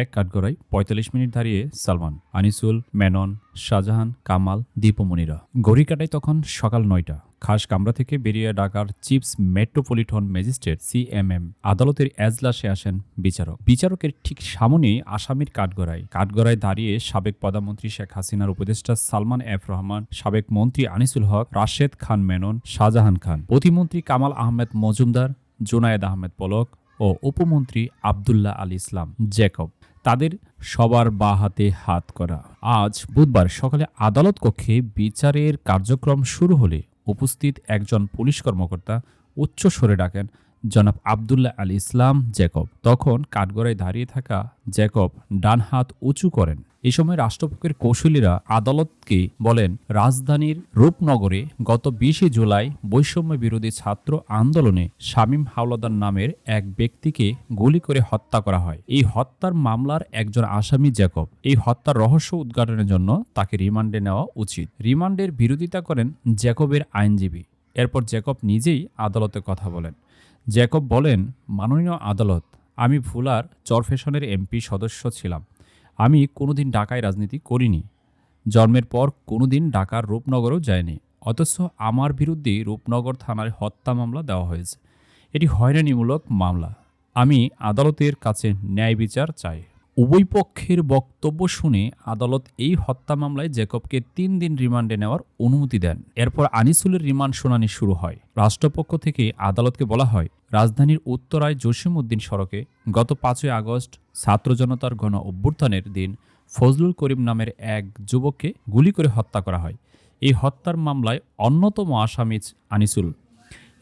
এক কাঠগড়ায় পঁয়তাল্লিশ মিনিট দাঁড়িয়ে সালমান, আনিসুল, মেনন, শাহজাহান, কামাল দীপমণিরা ঘড়ি কাটায় তখন সকাল নয়টা। খাস কামরা থেকে বেরিয়ে ঢাকার চিপস মেট্রোপলিটন ম্যাজিস্ট্রেট সিএমএম আদালতের এজলাসে আসেন বিচারক। বিচারকের ঠিক সামনেই আসামির কাঠগড়ায়। কাঠগড়ায় দাঁড়িয়ে সাবেক প্রধানমন্ত্রী শেখ হাসিনার উপদেষ্টা সালমান এফ রহমান, সাবেক মন্ত্রী আনিসুল হক, রাশেদ খান মেনন, শাহজাহান খান। প্রতিমন্ত্রী কামাল আহমেদ মজুমদার, জোনায়েদ আহমেদ পলক ও উপমন্ত্রী আবদুল্লাহ আল ইসলাম জ্যাকব তাদের সবার বা হাতে হাত করা। আজ বুধবার সকালে আদালত কক্ষে বিচারের কার্যক্রম শুরু হলে উপস্থিত একজন পুলিশ কর্মকর্তা উচ্চ সরে ডাকেন, জনাব আবদুল্লাহ আল ইসলাম জ্যাকব তখন কাঠগড়ায় দাঁড়িয়ে থাকা জ্যাকব ডান হাত উঁচু করেন। এ সময় রাষ্ট্রপক্ষের কৌশলীরা আদালতকে বলেন, রাজধানীর রূপনগরে গত বিশে জুলাই বৈষম্য বিরোধী ছাত্র আন্দোলনে শামীম হাওলাদার নামের এক ব্যক্তিকে গুলি করে হত্যা করা হয়। এই হত্যার মামলার একজন আসামি জ্যাকব। এই হত্যার রহস্য উদ্ঘাটনের জন্য তাকে রিমান্ডে নেওয়া উচিত। রিমান্ডের বিরোধিতা করেন জ্যাকবের আইনজীবী। এরপর জ্যাকব নিজেই আদালতে কথা বলেন। জ্যাকব বলেন, মাননীয় আদালত, আমি ভুলার চরফেশনের এমপি সদস্য ছিলাম। আমি কোনোদিন ঢাকায় রাজনীতি করিনি। জন্মের পর কোনোদিন ঢাকার রূপনগরও যায়নি অথচ আমার বিরুদ্ধে রূপনগর থানায় হত্যা মামলা দেওয়া হয়েছে। এটি হয়রানিমূলক মামলা। আমি আদালতের কাছে ন্যায় বিচার চাই। উভয় পক্ষের বক্তব্য শুনে আদালত এই হত্যা মামলায় জেকবকে তিন দিন রিমান্ডে নেওয়ার অনুমতি দেন। এরপর আনিসুলের রিমান্ড শুনানি শুরু হয়। রাষ্ট্রপক্ষ থেকে আদালতকে বলা হয়, রাজধানীর উত্তরায় জসিমউদ্দিন সড়কে গত পাঁচই আগস্ট ছাত্র জনতার গণ অভ্যুত্থানের দিন ফজলুল করিম নামের এক যুবককে গুলি করে হত্যা করা হয়। এই হত্যার মামলায় অন্যতম আসামি আনিসুল।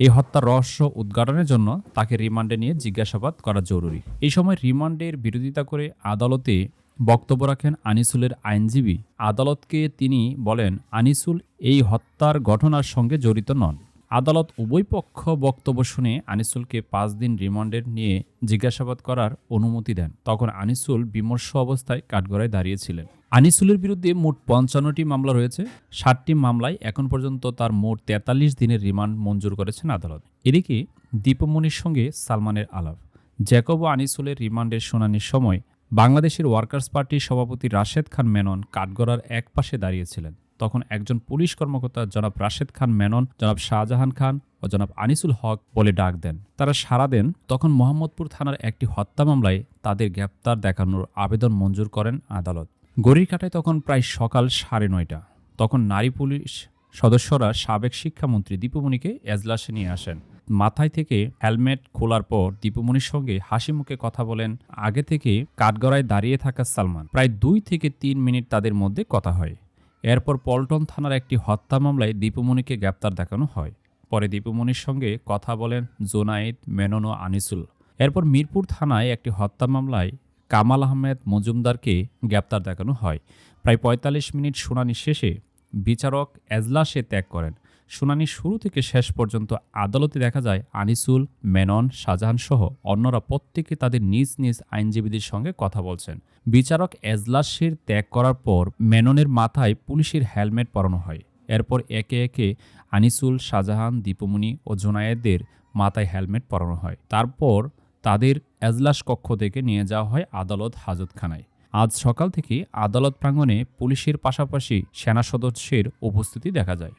এই হত্যার রহস্য উদ্ঘাটনের জন্য তাকে রিমান্ডে নিয়ে জিজ্ঞাসাবাদ করা জরুরি। এই সময় রিমান্ডের বিরোধিতা করে আদালতে বক্তব্য রাখেন আনিসুলের আইনজীবী। আদালতকে তিনি বলেন, আনিসুল এই হত্যার ঘটনার সঙ্গে জড়িত নন। আদালত উভয় পক্ষ বক্তব্য শুনে আনিসুলকে পাঁচ দিন রিমান্ডের নিয়ে জিজ্ঞাসাবাদ করার অনুমতি দেন। তখন আনিসুল বিমর্ষ অবস্থায় কাঠগড়ায় দাঁড়িয়েছিলেন। আনিসুলের বিরুদ্ধে মোট পঞ্চান্নটি মামলা রয়েছে। ষাটটি মামলায় এখন পর্যন্ত তার মোট তেতাল্লিশ দিনের রিমান্ড মঞ্জুর করেছেন আদালত। এদিকে দীপমণির সঙ্গে সালমানের আলাপ। জ্যাকব ও আনিসুলের রিমান্ডের শুনানির সময় বাংলাদেশের ওয়ার্কার্স পার্টির সভাপতি রাশেদ খান মেনন কাঠগড়ার এক পাশে দাঁড়িয়েছিলেন। তখন একজন পুলিশ কর্মকর্তা জনাব রাশেদ খান মেনন, জনাব শাহজাহান খান ও জনাব আনিসুল হক বলে ডাক দেন। তারা সাড়া দেন, তখন মোহাম্মদপুর থানার একটি হত্যা মামলায় তাদের গ্রেপ্তার দেখানোর আবেদন মঞ্জুর করেন আদালত। গড়ির কাটায় তখন প্রায় সকাল সাড়ে নয়টা। তখন নারী পুলিশ সদস্যরা সাবেক শিক্ষামন্ত্রী দীপমণিকে এজলাসে নিয়ে আসেন। মাথায় থেকে হেলমেট খোলার পর দীপমণির সঙ্গে হাসি মুখে কথা বলেন আগে থেকে কাঠগড়ায় দাঁড়িয়ে থাকা সালমান। প্রায় দুই থেকে তিন মিনিট তাদের মধ্যে কথা হয়। এরপর পল্টন থানার একটি হত্যা মামলায় দীপমণিকে গ্রেপ্তার দেখানো হয়। পরে দীপমণির সঙ্গে কথা বলেন জোনায়েদ মেনন ও আনিসুল। এরপর মিরপুর থানায় একটি হত্যা মামলায় কামাল আহমেদ মজুমদারকে গ্রেপ্তার দেখানো হয়। প্রায় পঁয়তাল্লিশ মিনিট শুনানি শেষে বিচারক এজলাসে ত্যাগ করেন। শুনানি শুরু থেকে শেষ পর্যন্ত আদালতে দেখা যায়, আনিসুল, মেনন, শাহজাহান সহ অন্যরা প্রত্যেকে তাদের নিজ নিজ আইনজীবীদের সঙ্গে কথা বলছেন। বিচারক এজলাসের ত্যাগ করার পর মেননের মাথায় পুলিশের হেলমেট পরানো হয়। এরপর একে একে আনিসুল, শাহজাহান, দীপমণি ও জোনায়েদের মাথায় হেলমেট পরানো হয়। তারপর তাদের এজলাস কক্ষ থেকে নিয়ে যাওয়া হয় আদালত হাজতখানায়। আজ সকাল থেকে আদালত প্রাঙ্গণে পুলিশের পাশাপাশি সেনা সদস্যের উপস্থিতি দেখা যায়।